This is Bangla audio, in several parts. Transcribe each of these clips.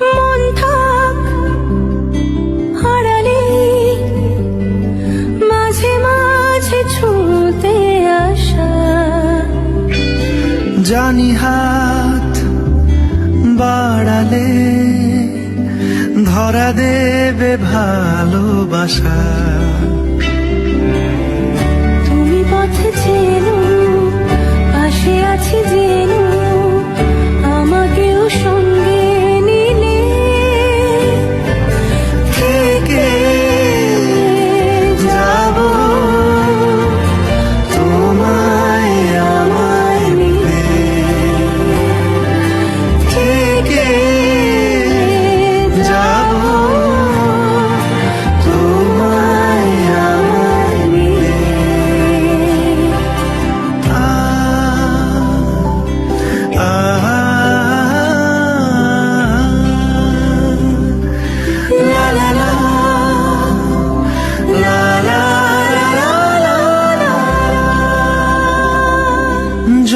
মন থাক মাঝে মাঝে ছুঁতে আসা। জানি হাত বাড়ালে ধরা দেবে ভালোবাসা।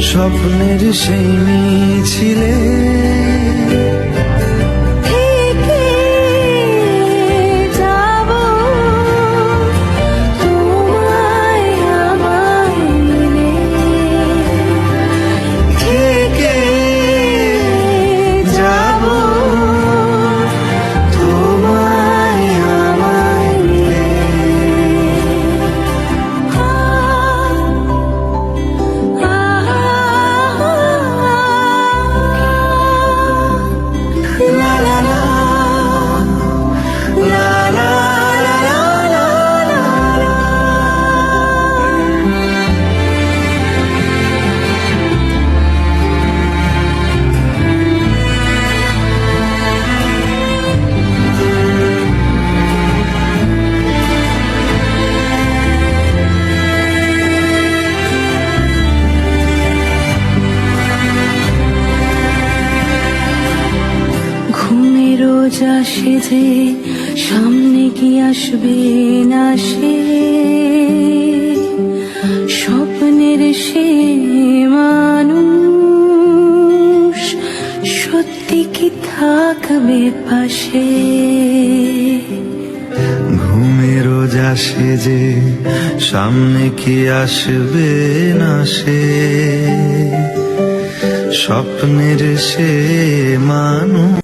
স্বপ্নের সেই মিছিলে রোজ আসে যে সামনে কি আসবে না সে? স্বপ্নের সে মানুষ সত্যি কি থাকবে পাশে? ঘুমেরও যাসে যে সামনে কি আসবে না সে? স্বপ্নের সে মানুষ